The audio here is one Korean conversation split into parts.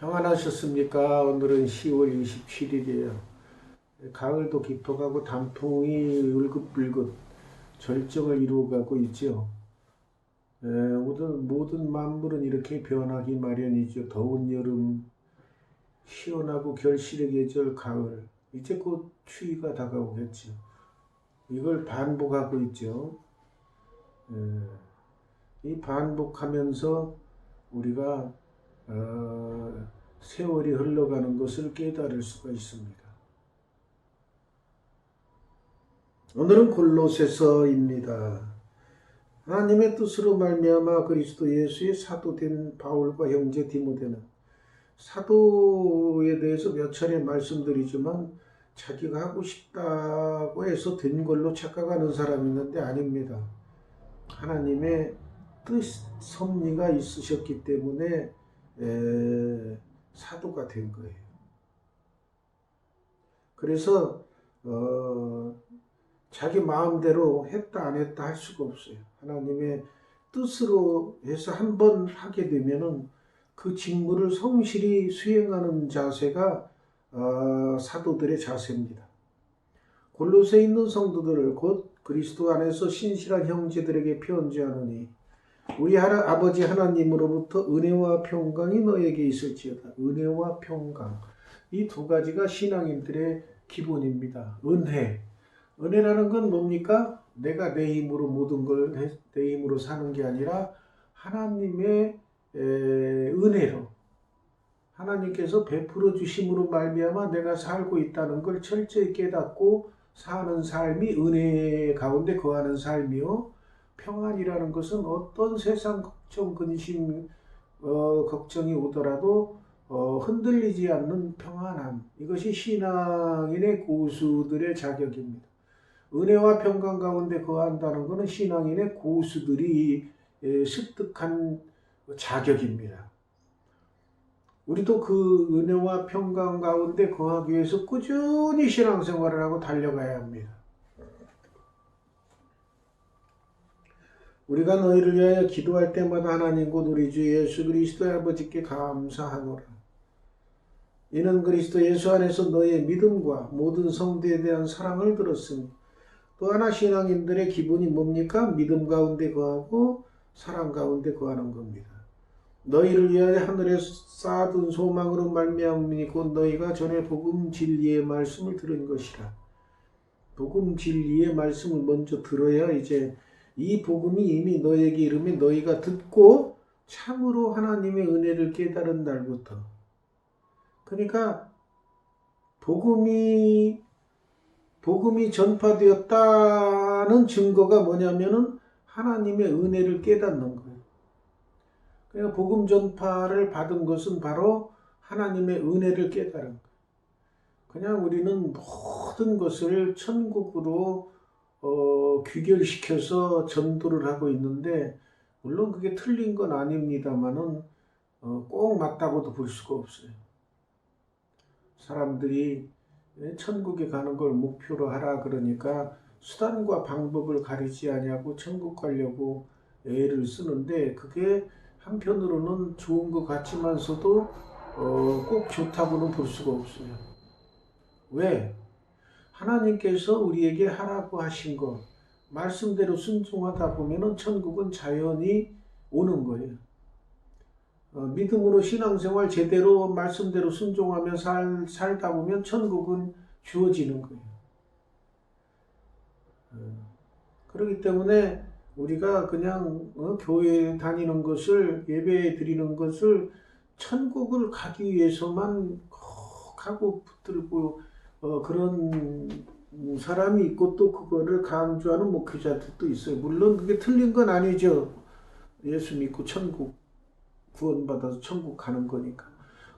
평안하셨습니까? 오늘은 10월 27일이에요. 가을도 깊어가고 단풍이 울긋불긋 절정을 이루어가고 있죠. 에, 모든, 모든 만물은 이렇게 변하기 마련이죠. 더운 여름, 시원하고 결실의 계절 가을, 이제 곧 추위가 다가오겠죠. 이걸 반복하고 있죠. 에, 이 반복하면서 우리가 어, 세월이 흘러가는 것을 깨달을 수가 있습니다. 오늘은 골로새서입니다. 하나님의 뜻으로 말미암아 그리스도 예수의 사도된 바울과 형제 디모데는 사도에 대해서 몇 차례 말씀드리지만 자기가 하고 싶다고 해서 된 걸로 착각하는 사람이 있는데 아닙니다. 하나님의 뜻 섭리가 있으셨기 때문에 에, 사도가 된 거예요. 그래서 어, 자기 마음대로 했다 안 했다 할 수가 없어요. 하나님의 뜻으로 해서 한 번 하게 되면은 그 직무를 성실히 수행하는 자세가 어, 사도들의 자세입니다. 골로새 있는 성도들을 곧 그리스도 안에서 신실한 형제들에게 편지하노니 우리 아버지 하나님으로부터 은혜와 평강이 너에게 있을지어다. 은혜와 평강. 이 두 가지가 신앙인들의 기본입니다. 은혜. 은혜라는 건 뭡니까? 내가 내 힘으로 모든 걸 내 힘으로 사는 게 아니라 하나님의 에, 은혜로 하나님께서 베풀어 주심으로 말미암아 내가 살고 있다는 걸 철저히 깨닫고 사는 삶이 은혜 가운데 거하는 삶이요. 평안이라는 것은 어떤 세상 걱정, 근심, 어, 걱정이 오더라도 어, 흔들리지 않는 평안함. 이것이 신앙인의 고수들의 자격입니다. 은혜와 평강 가운데 거한다는 것은 신앙인의 고수들이 에, 습득한 자격입니다. 우리도 그 은혜와 평강 가운데 거하기 위해서 꾸준히 신앙생활을 하고 달려가야 합니다. 우리가 너희를 위하여 기도할 때마다 하나님 곧 우리 주 예수 그리스도의 아버지께 감사하노라. 이는 그리스도 예수 안에서 너희의 믿음과 모든 성도에 대한 사랑을 들었으니 또 하나 신앙인들의 기본이 뭡니까? 믿음 가운데 거하고 사랑 가운데 거하는 겁니다. 너희를 위하여 하늘에 쌓아둔 소망으로 말미암으니 곧 너희가 전에 복음 진리의 말씀을 들은 것이라. 복음 진리의 말씀을 먼저 들어야 이제 이 복음이 이미 너에게 이르면 너희가 듣고 참으로 하나님의 은혜를 깨달은 날부터 그러니까 복음이 복음이 전파되었다는 증거가 뭐냐면은 하나님의 은혜를 깨닫는 거예요. 그러니까 복음 전파를 받은 것은 바로 하나님의 은혜를 깨달은 거예요. 그냥 우리는 모든 것을 천국으로 어, 귀결시켜서 전도를 하고 있는데 물론 그게 틀린 건 아닙니다만은 어, 꼭 맞다고도 볼 수가 없어요. 사람들이 천국에 가는 걸 목표로 하라 그러니까 수단과 방법을 가리지 아니하고 천국 가려고 애를 쓰는데 그게 한편으로는 좋은 것 같지만서도 어, 꼭 좋다고는 볼 수가 없어요. 왜? 하나님께서 우리에게 하라고 하신 것, 말씀대로 순종하다 보면은 천국은 자연히 오는 거예요. 어, 믿음으로 신앙생활 제대로 말씀대로 순종하며 살, 살다 보면 천국은 주어지는 거예요. 어, 그렇기 때문에 우리가 그냥 어, 교회 다니는 것을 예배 드리는 것을 천국을 가기 위해서만 꼭 하고 붙들고 어, 그런 사람이 있고 또 그거를 강조하는 목회자들도 있어요. 물론 그게 틀린 건 아니죠. 예수 믿고 천국 구원받아서 천국 가는 거니까.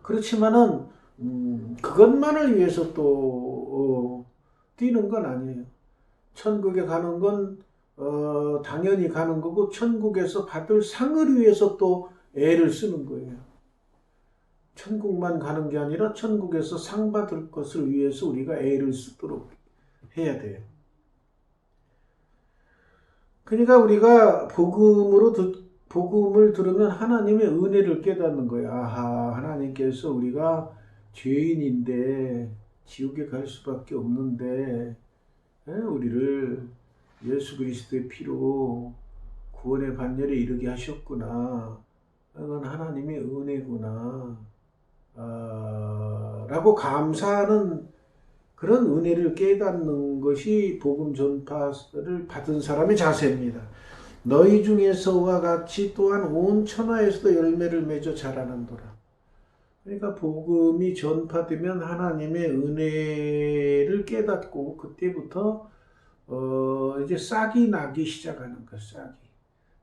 그렇지만은 음, 그것만을 위해서 또 어, 뛰는 건 아니에요. 천국에 가는 건 어, 당연히 가는 거고 천국에서 받을 상을 위해서 또 애를 쓰는 거예요. 천국만 가는 게 아니라 천국에서 상 받을 것을 위해서 우리가 애를 쓰도록 해야 돼요. 그러니까 우리가 복음으로 듣, 복음을 들으면 하나님의 은혜를 깨닫는 거예요. 아하, 하나님께서 우리가 죄인인데 지옥에 갈 수밖에 없는데 에, 우리를 예수 그리스도의 피로 구원의 반열에 이르게 하셨구나. 이건 하나님의 은혜구나. 아, 라고 감사하는 그런 은혜를 깨닫는 것이 복음 전파를 받은 사람의 자세입니다. 너희 중에서와 같이 또한 온 천하에서도 열매를 맺어 자라는도라. 그러니까 복음이 전파되면 하나님의 은혜를 깨닫고 그때부터 어 이제 싹이 나기 시작하는 거 싹이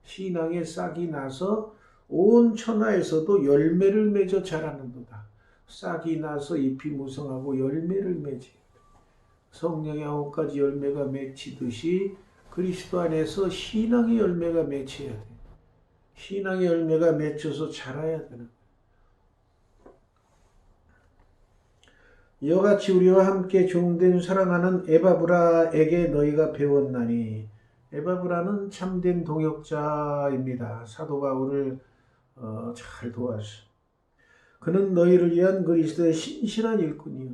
신앙의 싹이 나서 온 천하에서도 열매를 맺어 자라는도다. 싹이 나서 잎이 무성하고 열매를 맺지. 성령의 아홉 가지 열매가 맺히듯이 그리스도 안에서 신앙의 열매가 맺혀야 돼. 신앙의 열매가 맺혀서 자라야 되는. 이와 같이 우리와 함께 종된 사랑하는 에바브라에게 너희가 배웠나니 에바브라는 참된 동역자입니다. 사도 바울을 어, 잘 도와서 그는 너희를 위한 그리스도의 신실한 일꾼이요.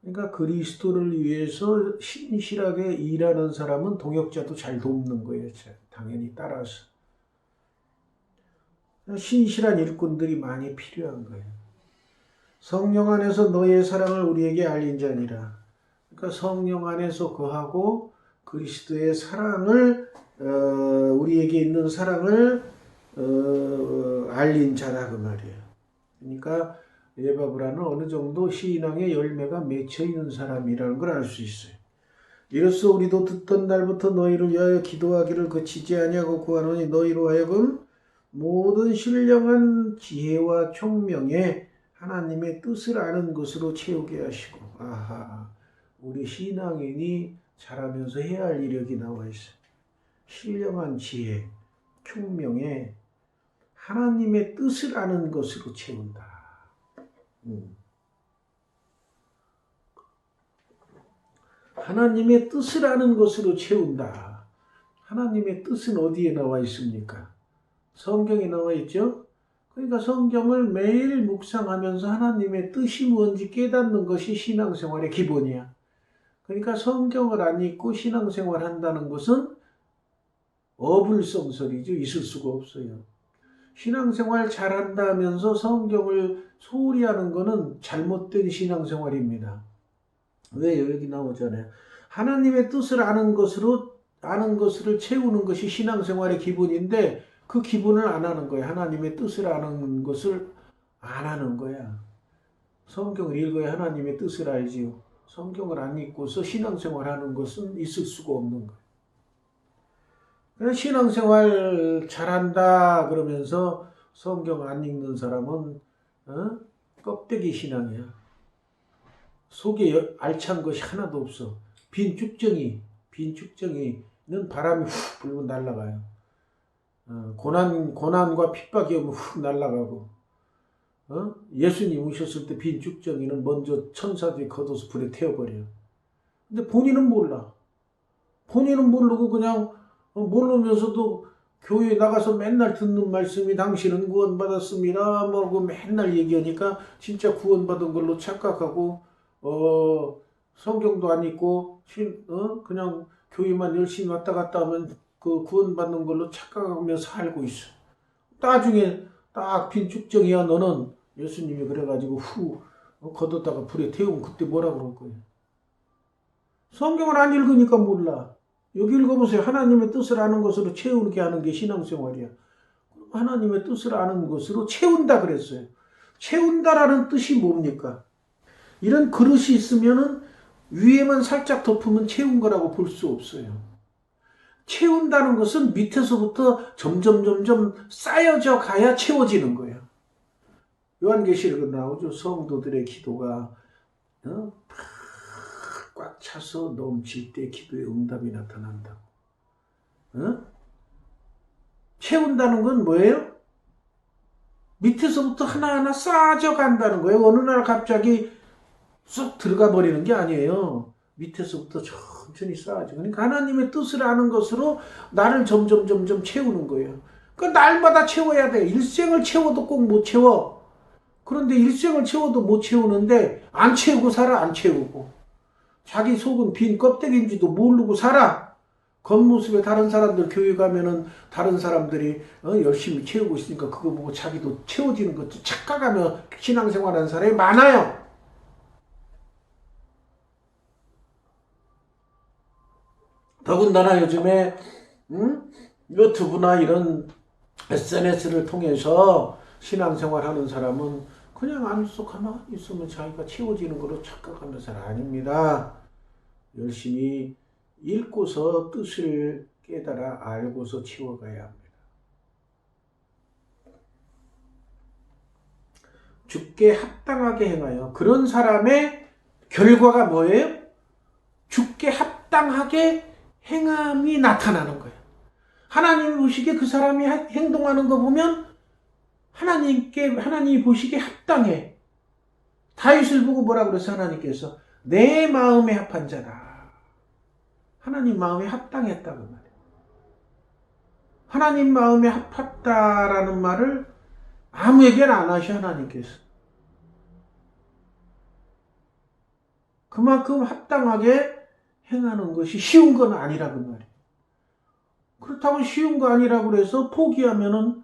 그러니까 그리스도를 위해서 신실하게 일하는 사람은 동역자도 잘 돕는 거예요. 당연히 따라서. 신실한 일꾼들이 많이 필요한 거예요. 성령 안에서 너의 사랑을 우리에게 알린 자니라. 그러니까 성령 안에서 거하고 그리스도의 사랑을 어, 우리에게 있는 사랑을 어, 알린 자다 그 말이에요. 그러니까 에바브라는 어느 정도 신앙의 열매가 맺혀 있는 사람이라는 걸 알 수 있어요. 이로써 우리도 듣던 날부터 너희를 위하여 기도하기를 그치지 아니하고 구하노니 너희로 하여금 모든 신령한 지혜와 총명에 하나님의 뜻을 아는 것으로 채우게 하시고 아하 우리 신앙인이 자라면서 해야 할 이력이 나와 있어요. 신령한 지혜, 총명에 하나님의 뜻을 아는 것으로 채운다. 음. 하나님의 뜻을 아는 것으로 채운다. 하나님의 뜻은 어디에 나와 있습니까? 성경에 나와 있죠? 그러니까 성경을 매일 묵상하면서 하나님의 뜻이 뭔지 깨닫는 것이 신앙생활의 기본이야. 그러니까 성경을 안 읽고 신앙생활 한다는 것은 어불성설이죠. 있을 수가 없어요. 신앙생활 잘한다 하면서 성경을 소홀히 하는 것은 잘못된 신앙생활입니다. 왜요? 여기 나오잖아요. 하나님의 뜻을 아는 것으로 아는 것을 채우는 것이 신앙생활의 기본인데 그 기본을 안 하는 거야. 하나님의 뜻을 아는 것을 안 하는 거야. 성경을 읽어야 하나님의 뜻을 알지요. 성경을 안 읽고서 신앙생활 하는 것은 있을 수가 없는 거예요. 신앙생활 잘한다 그러면서 성경 안 읽는 사람은 어? 껍데기 신앙이야. 속에 알찬 것이 하나도 없어. 빈 쭉정이, 빈 쭉정이는 바람이 훅 불면 날아가요. 어, 고난, 고난과 핍박이 오면 훅 날아가고, 어? 예수님 오셨을 때 빈 쭉정이는 먼저 천사들이 걷어서 불에 태워버려요. 근데 본인은 몰라. 본인은 모르고 그냥 어, 모르면서도 교회에 나가서 맨날 듣는 말씀이 당신은 구원받았습니다. 뭐고 맨날 얘기하니까 진짜 구원받은 걸로 착각하고 어 성경도 안 읽고 신, 어? 그냥 교회만 열심히 왔다 갔다 하면 그 구원받는 걸로 착각하며 살고 있어. 나중에 딱빈 축정이야 너는 예수님이 그래가지고 후 어, 걷었다가 불에 태우면 그때 뭐라 그럴 거예요. 성경을 안 읽으니까 몰라. 여기 읽어보세요. 하나님의 뜻을 아는 것으로 채우게 하는 게 신앙생활이야. 하나님의 뜻을 아는 것으로 채운다 그랬어요. 채운다라는 뜻이 뭡니까? 이런 그릇이 있으면은 위에만 살짝 덮으면 채운 거라고 볼 수 없어요. 채운다는 것은 밑에서부터 점점 점점 쌓여져 가야 채워지는 거예요. 요한계시록에 나오죠. 성도들의 기도가 어? 꽉 차서 넘칠 때 기도의 응답이 나타난다고. 어? 채운다는 건 뭐예요? 밑에서부터 하나하나 쌓아져 간다는 거예요. 어느 날 갑자기 쑥 들어가 버리는 게 아니에요. 밑에서부터 천천히 쌓아져. 그러니까 하나님의 뜻을 아는 것으로 나를 점점 점점 채우는 거예요. 그 날마다 채워야 돼. 일생을 채워도 꼭 못 채워. 그런데 일생을 채워도 못 채우는데 안 채우고 살아 안 채우고 자기 속은 빈 껍데기인지도 모르고 살아. 겉모습에 다른 사람들 교회 가면은 다른 사람들이 어, 열심히 채우고 있으니까 그거 보고 자기도 채워지는 것도 착각하며 신앙생활하는 사람이 많아요. 더군다나 요즘에 음? 유튜브나 이런 SNS를 통해서 신앙생활 하는 사람은 그냥 안속 가만히 있으면 자기가 채워지는 거로 착각하는 사람 아닙니다. 열심히 읽고서 뜻을 깨달아 알고서 채워가야 합니다. 죽게 합당하게 행하여 그런 사람의 결과가 뭐예요? 죽게 합당하게 행함이 나타나는 거예요. 하나님 보시기에 그 사람이 하- 행동하는 거 보면 하나님께 하나님이 보시기에 합당해. 다윗을 보고 뭐라 그랬어 하나님께서 내 마음에 합한 자다. 하나님 마음에 합당했다고 말이에요. 하나님 마음에 합했다라는 말을 아무에게나 안 하셔 하나님께서. 그만큼 합당하게 행하는 것이 쉬운 건 아니라고 말이에요. 그렇다고 쉬운 거 아니라고 그래서 포기하면은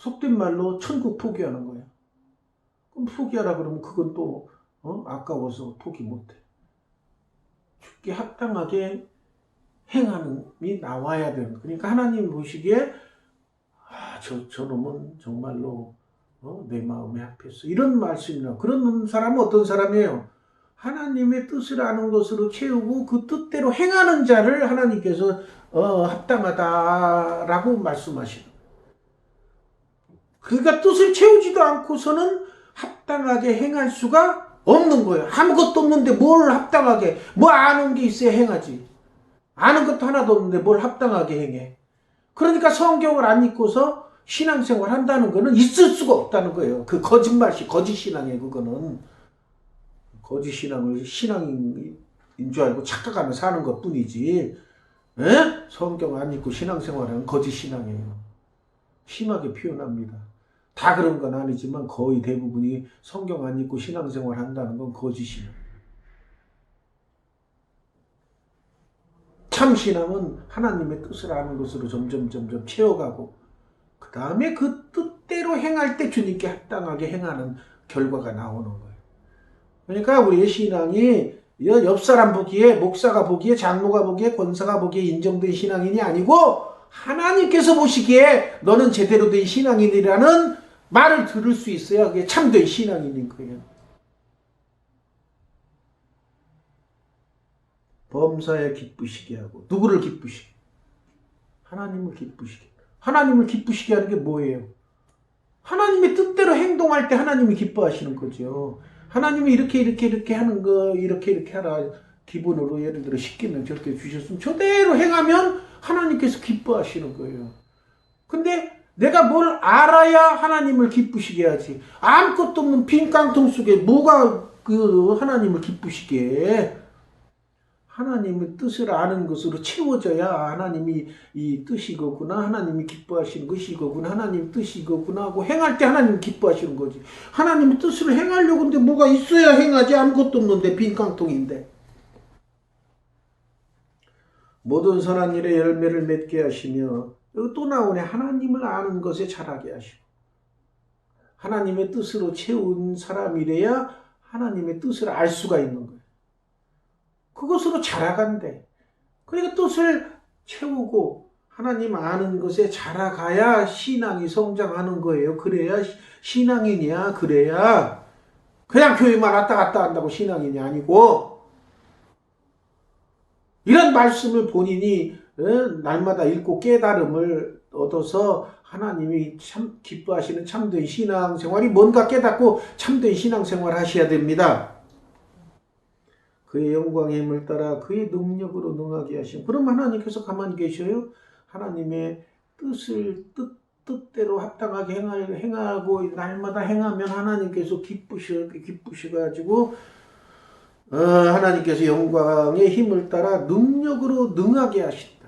속된 말로 천국 포기하는 거예요. 그럼 포기하라 그러면 그건 또 어? 아까워서 포기 못해. 죽게 합당하게 행하는 이 나와야 되는. 그러니까 하나님 보시기에 아, 저, 저놈은 정말로 어? 내 마음에 합했어. 이런 말씀이나 그런 사람은 어떤 사람이에요? 하나님의 뜻을 아는 것으로 채우고 그 뜻대로 행하는 자를 하나님께서 어, 합당하다라고 말씀하시는. 그러니까 뜻을 채우지도 않고서는 합당하게 행할 수가 없는 거예요. 아무것도 없는데 뭘 합당하게, 뭐 아는 게 있어야 행하지. 아는 것도 하나도 없는데 뭘 합당하게 행해. 그러니까 성경을 안 읽고서 신앙생활 한다는 거는 있을 수가 없다는 거예요. 그 거짓말이 거짓 신앙이에요, 그거는. 거짓 신앙을 신앙인 줄 알고 착각하며 사는 것 뿐이지. 에? 성경 안 읽고 신앙생활하는 거짓 신앙이에요. 심하게 표현합니다. 다 그런 건 아니지만 거의 대부분이 성경 안 읽고 신앙생활 한다는 건 거짓이에요. 참 신앙은 하나님의 뜻을 아는 것으로 점점 점점 채워가고 그 다음에 그 뜻대로 행할 때 주님께 합당하게 행하는 결과가 나오는 거예요. 그러니까 우리의 신앙이 옆 사람 보기에 목사가 보기에 장로가 보기에 권사가 보기에 인정된 신앙인이 아니고 하나님께서 보시기에 너는 제대로 된 신앙인이라는 말을 들을 수 있어야 그게 참된 신앙인인 거예요. 범사에 기쁘시게 하고 누구를 기쁘시게? 하나님을 기쁘시게. 하나님을 기쁘시게 하는 게 뭐예요? 하나님의 뜻대로 행동할 때 하나님이 기뻐하시는 거죠. 하나님이 이렇게 이렇게 이렇게 하는 거 이렇게 이렇게 하라 기본으로 예를 들어 10개명 저렇게 주셨으면 저대로 행하면 하나님께서 기뻐하시는 거예요. 근데 내가 뭘 알아야 하나님을 기쁘시게 하지. 아무것도 없는 빈 깡통 속에 뭐가 그 하나님을 기쁘시게 해? 하나님의 뜻을 아는 것으로 채워져야 하나님이 이 뜻이 거구나 하나님이 기뻐하시는 것이 거구나 하나님 뜻이 거구나 하고 행할 때 하나님 기뻐하시는 거지 하나님의 뜻을 행하려고 근데 뭐가 있어야 행하지 아무것도 없는데 빈 깡통인데 모든 선한 일에 열매를 맺게 하시며 또 나오네 하나님을 아는 것에 자라게 하시고 하나님의 뜻으로 채운 사람이래야 하나님의 뜻을 알 수가 있는 거예요 그것으로 자라간대. 그러니까 뜻을 채우고 하나님 아는 것에 자라가야 신앙이 성장하는 거예요. 그래야 시- 신앙인이야. 그래야 그냥 교회만 왔다 갔다 한다고 신앙인이 아니고 이런 말씀을 본인이 어, 날마다 읽고 깨달음을 얻어서 하나님이 참 기뻐하시는 참된 신앙생활이 뭔가 깨닫고 참된 신앙생활 하셔야 됩니다. 그의 영광의 힘을 따라 그의 능력으로 능하게 하심. 그럼 하나님께서 가만히 계셔요? 하나님의 뜻을 뜻 뜻대로 합당하게 행하, 행하고 날마다 행하면 하나님께서 기쁘셔 기쁘셔가지고 어, 하나님께서 영광의 힘을 따라 능력으로 능하게 하신다.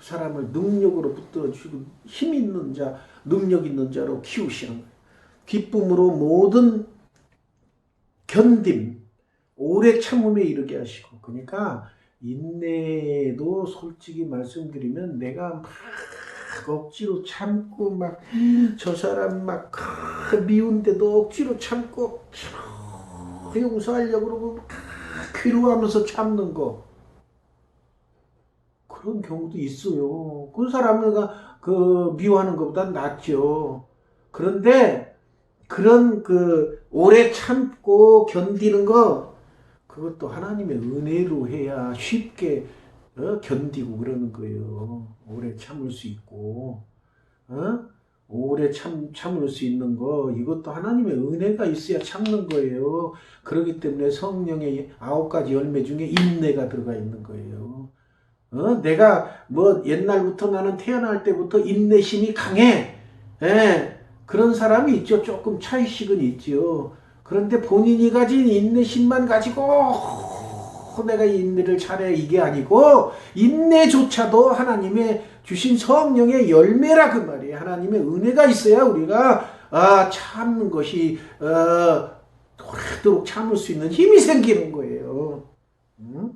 그 사람을 능력으로 붙들어 주시고 힘 있는 자, 능력 있는 자로 키우시는 거예요. 기쁨으로 모든 견딤, 오래 참음에 이르게 하시고 그러니까 인내도 솔직히 말씀드리면 내가 막 억지로 참고 막 저 사람 막 미운데도 억지로 참고 용서하려고 그러고 막 괴로워하면서 참는 거 그런 경우도 있어요. 그 사람은 그 미워하는 것보다 낫죠. 그런데 그런 그 오래 참고 견디는 거 그것도 하나님의 은혜로 해야 쉽게 어? 견디고 그러는 거예요. 오래 참을 수 있고 어? 오래 참 참을 수 있는 거 이것도 하나님의 은혜가 있어야 참는 거예요. 그렇기 때문에 성령의 아홉 가지 열매 중에 인내가 들어가 있는 거예요. 어? 내가 뭐 옛날부터 나는 태어날 때부터 인내심이 강해. 예. 그런 사람이 있죠. 조금 차이씩은 있지요. 그런데 본인이 가진 인내심만 가지고 내가 인내를 잘해 이게 아니고 인내조차도 하나님의 주신 성령의 열매라 그 말이에요. 하나님의 은혜가 있어야 우리가 아, 참는 것이 어, 오래도록 참을 수 있는 힘이 생기는 거예요. 음?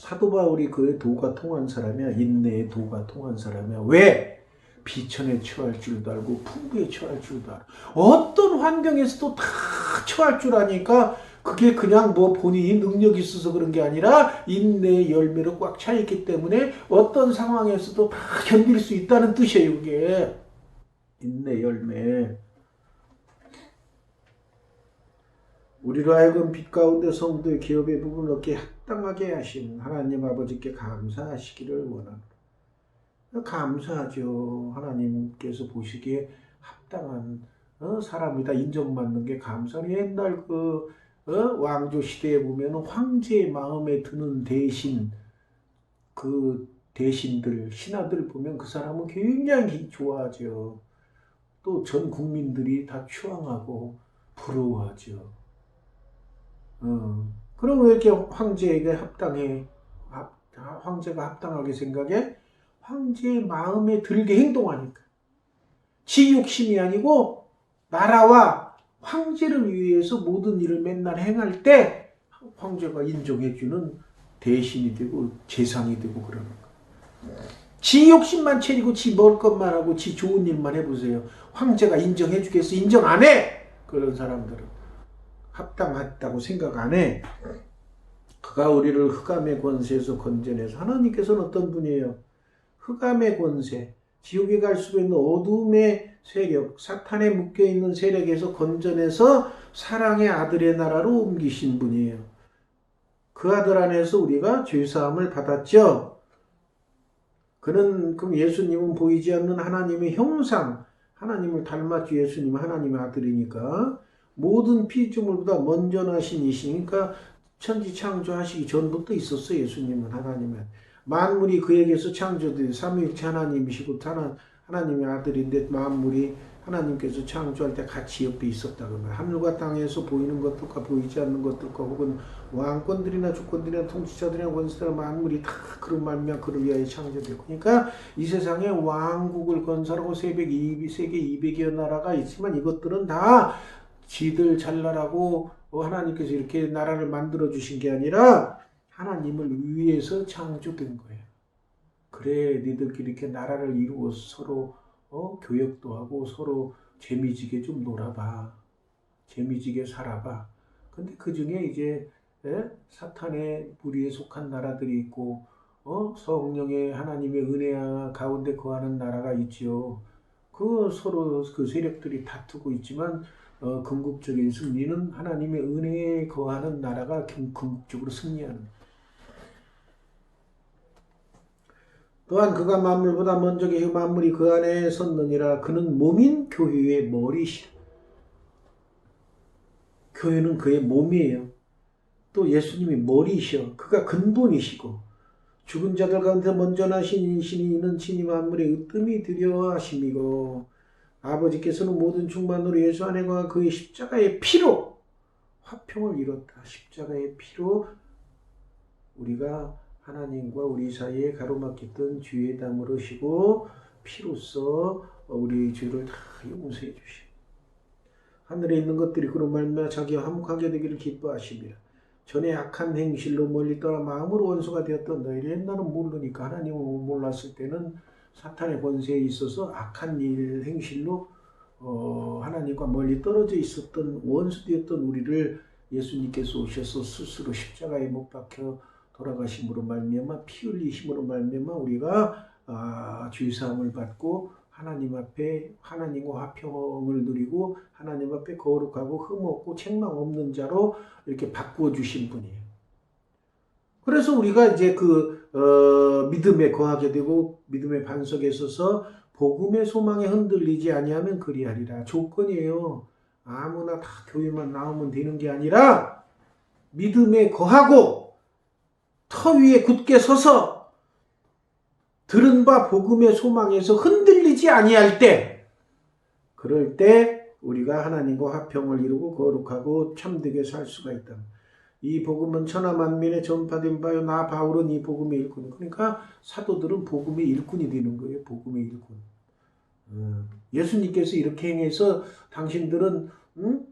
사도 바울이 그의 도가 통한 사람이야. 인내의 도가 통한 사람이야. 왜? 비천에 처할 줄도 알고 풍부에 처할 줄도 알고 어떤 환경에서도 다 처할 줄 아니까 그게 그냥 뭐 본인이 능력이 있어서 그런 게 아니라 인내의 열매로 꽉 차 있기 때문에 어떤 상황에서도 다 견딜 수 있다는 뜻이에요. 그게 인내 열매. 우리로 하여금 빛 가운데 성도의 기업의 부분을 얻게 합당하게 하신 하나님 아버지께 감사하시기를 원합니다. 감사하죠. 하나님께서 보시기에 합당한 어, 사람이다 인정받는 게 감사해요. 옛날 그 어, 왕조 시대에 보면 황제의 마음에 드는 대신 그 대신들 신하들 보면 그 사람은 굉장히 좋아하죠. 또 전 국민들이 다 추앙하고 부러워하죠. 어. 그럼 왜 이렇게 황제에게 합당해? 합, 황제가 합당하게 생각해? 황제의 마음에 들게 행동하니까. 지 욕심이 아니고 나라와 황제를 위해서 모든 일을 맨날 행할 때 황제가 인정해주는 대신이 되고 재상이 되고 그러는 거야. 지 욕심만 채리고 지 먹을 것만 하고 지 좋은 일만 해보세요. 황제가 인정해주겠어? 인정 안 해! 그런 사람들은. 합당하다고 생각 안 해. 그가 우리를 흑암의 권세에서 건져내서 하나님께서는 어떤 분이에요? 흑암의 권세, 지옥에 갈수 있는 어둠의 세력, 사탄에 묶여 있는 세력에서 건져내서 사랑의 아들의 나라로 옮기신 분이에요. 그 아들 안에서 우리가 죄 사함을 받았죠. 그는 그럼 예수님은 보이지 않는 하나님의 형상, 하나님을 닮았죠. 예수님 하나님의 아들이니까 모든 피조물보다 먼저 나신 이시니까 천지 창조하시기 전부터 있었어 예수님은 하나님은 만물이 그에게서 창조된 삼위일체 하나님이시고 하나, 하나님의 아들인데 만물이 하나님께서 창조할 때 같이 옆에 있었다고 말. 하늘과 땅에서 보이는 것들과 보이지 않는 것들과 혹은 왕권들이나 주권들이나 통치자들이나 권세들 만물이 다 그런 말미암아 그를 위하여 창조되고 그러니까 이 세상에 왕국을 건설하고 세계 200, 세계 200여 나라가 있지만 이것들은 다 지들 잘나라고 하나님께서 이렇게 나라를 만들어 주신 게 아니라 하나님을 위해서 창조된 거예요. 그래 니들끼리 이렇게 나라를 이루어 서로 어, 교역도 하고 서로 재미지게 좀 놀아봐. 재미지게 살아봐. 근데 그 중에 이제 예? 사탄의 무리에 속한 나라들이 있고 어? 성령의 하나님의 은혜 가운데 거하는 나라가 있지요. 그 서로 그 세력들이 다투고 있지만 어, 궁극적인 승리는 하나님의 은혜에 거하는 나라가 궁극적으로 승리하는. 또한 그가 만물보다 먼저 계시고 만물이 그 안에 섰느니라 그는 몸인 교회의 머리시라. 교회는 그의 몸이에요. 또 예수님이 머리이셔. 그가 근본이시고 죽은 자들 가운데 먼저 나신 이신이 이는 친히 만물의 으뜸이 되려 하심이고 아버지께서는 모든 충만으로 예수 안에 과 그의 십자가의 피로 화평을 이뤘다. 십자가의 피로 우리가 하나님과 우리 사이에 가로막혔던 죄의 담을 으시고 피로써 우리 죄를 다 용서해 주시고 하늘에 있는 것들이 그로 말미암아 자기와 화목하게 되기를 기뻐하시며 전에 악한 행실로 멀리 떠나 마음으로 원수가 되었던 너희를 옛날은 모르니까 하나님을 몰랐을 때는 사탄의 권세에 있어서 악한 일 행실로 어, 하나님과 멀리 떨어져 있었던 원수 되었던 우리를 예수님께서 오셔서 스스로 십자가에 못 박혀 돌아가심으로 말미암아 피 흘리심으로 말미암아 우리가 아, 죄 사함을 받고 하나님 앞에 하나님과 화평을 누리고 하나님 앞에 거룩하고 흠없고 책망 없는 자로 이렇게 바꾸어 주신 분이에요. 그래서 우리가 이제 그 어, 믿음에 거하게 되고 믿음의 반석에 서서 복음의 소망에 흔들리지 아니하면 그리하리라 조건이에요. 아무나 다 교회만 나오면 되는 게 아니라 믿음에 거하고 터 위에 굳게 서서 들은 바 복음의 소망에서 흔들리지 아니할 때 그럴 때 우리가 하나님과 화평을 이루고 거룩하고 참되게 살 수가 있다. 이 복음은 천하 만민에 전파된 바요 나 바울은 이 복음의 일꾼. 그러니까 사도들은 복음의 일꾼이 되는 거예요. 복음의 일꾼. 음, 예수님께서 이렇게 행해서 당신들은 음?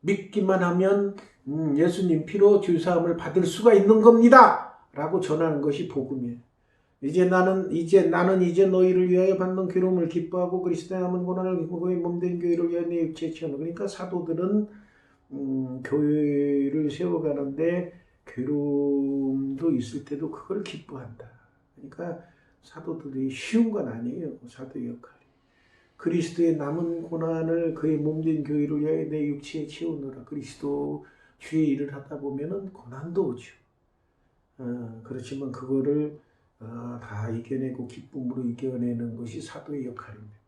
믿기만 하면 음, 예수님 피로 죄사함을 받을 수가 있는 겁니다. 라고 전하는 것이 복음이에요. 이제 나는 이제 나는 이제 너희를 위하여 받는 괴로움을 기뻐하고 그리스도의 남은 고난을 그의 몸된 교회를 위하여 내 육체에 치우는 그러니까 사도들은 음, 교회를 세워가는데 괴로움도 있을 때도 그걸 기뻐한다. 그러니까 사도들이 쉬운 건 아니에요. 사도 역할이. 그리스도의 남은 고난을 그의 몸된 교회를 위하여 내 육체에 채우느라 그리스도 주의 일을 하다 보면은 고난도 오죠. 어, 그렇지만 그거를 어, 다 이겨내고 기쁨으로 이겨내는 것이 사도의 역할입니다.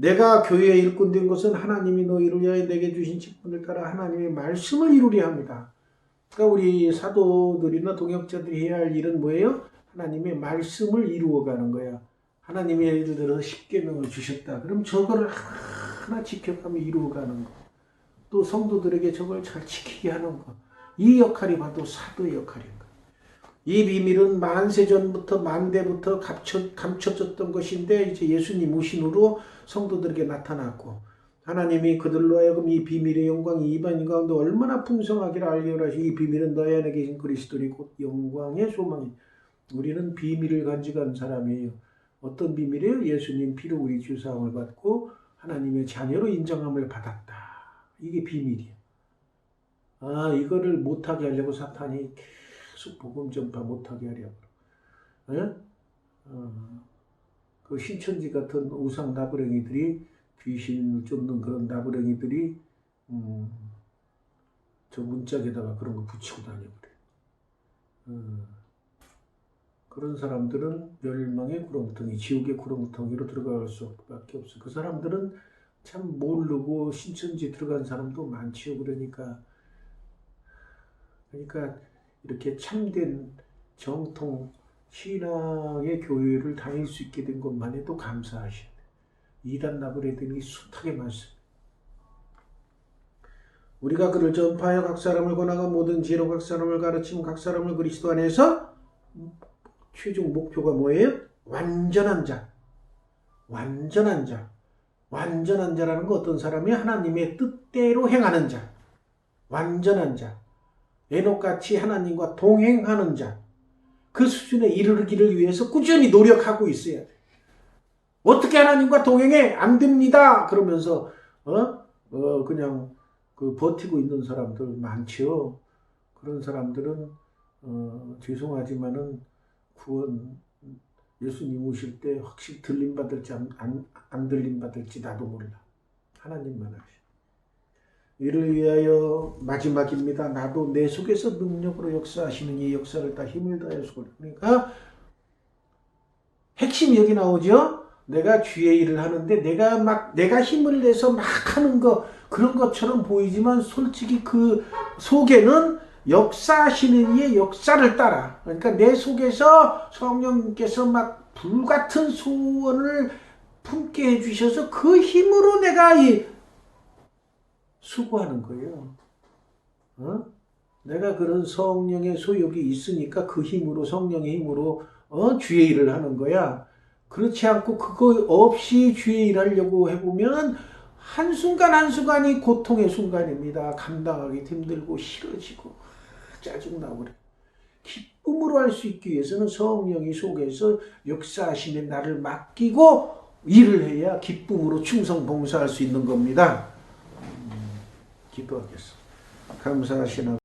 내가 교회의 일꾼 된 것은 하나님이 너희를 위하여 내게 주신 직분을 따라 하나님의 말씀을 이루려 합니다. 그러니까 우리 사도들이나 동역자들이 해야 할 일은 뭐예요? 하나님의 말씀을 이루어가는 거야. 하나님이 예를 들어 십계명을 주셨다. 그럼 저거를 하나 지켜가며 이루어가는 거. 또 성도들에게 저걸 잘 지키게 하는 거. 이 역할이 바로 사도의 역할인 거야. 이 비밀은 만세 전부터 만대부터 감춰, 감춰졌던 것인데 이제 예수님 오신 후로 성도들에게 나타났고 하나님이 그들로 하여금 이 비밀의 영광이 이방인 가운데 얼마나 풍성하기를 알게 하시고 이 비밀은 너희 안에 계신 그리스도니 곧 영광의 소망이 우리는 비밀을 간직한 사람이에요. 어떤 비밀이에요? 예수님 피로 우리 주사함을 받고 하나님의 자녀로 인정함을 받았다. 이게 비밀이에요. 아 이거를 못하게 하려고 사탄이 계속 복음 전파 못하게 하려고. 예? 어, 그 신천지 같은 우상 나부랭이들이 귀신을 쫓는 그런 나부랭이들이 음, 저 문짝에다가 그런 거 붙이고 다녀버려. 어, 그런 사람들은 멸망의 구렁텅이, 지옥의 구렁텅이로 들어갈 수밖에 없어. 그 사람들은 참 모르고 신천지 들어간 사람도 많지요. 그러니까 그러니까 이렇게 참된 정통 신앙의 교회를 다닐 수 있게 된 것만 해도 감사하셔야 돼요. 이단 나부레들이 숱하게 많습니다. 우리가 그를 전파하여 각 사람을 권하고 모든 지혜로 각 사람을 가르치면 각 사람을 그리스도 안에서 최종 목표가 뭐예요? 완전한 자. 완전한 자. 완전한 자라는 거 어떤 사람이 하나님의 뜻대로 행하는 자. 완전한 자. 에녹같이 하나님과 동행하는 자. 그 수준에 이르기를 위해서 꾸준히 노력하고 있어야 돼. 어떻게 하나님과 동행해? 안 됩니다. 그러면서, 어? 어, 그냥, 그, 버티고 있는 사람들 많죠. 그런 사람들은, 어, 죄송하지만은, 구원, 예수님 오실 때 확실히 들림 받을지 안, 안, 안 들림 받을지 나도 몰라. 하나님만 아시. 이를 위하여 마지막입니다. 나도 내 속에서 능력으로 역사하시는 이 역사를 다 힘을 다해서 그러니까 핵심이 여기 나오죠. 내가 주의 일을 하는데 내가 막 내가 힘을 내서 막 하는 거 그런 것처럼 보이지만 솔직히 그 속에는 역사하시는 이의 역사를 따라 그러니까 내 속에서 성령님께서 막 불같은 소원을 품게 해주셔서 그 힘으로 내가 이 수고하는 거예요. 어? 내가 그런 성령의 소욕이 있으니까 그 힘으로 성령의 힘으로 어 주의 일을 하는 거야. 그렇지 않고 그거 없이 주의 일하려고 해보면 한순간 한순간이 고통의 순간입니다. 감당하기 힘들고 싫어지고 짜증나고 그래. 기쁨으로 할 수 있기 위해서는 성령이 속에서 역사하시는 나를 맡기고 일을 해야 기쁨으로 충성 봉사할 수 있는 겁니다. 음, 기도하겠습니다. 감사하시는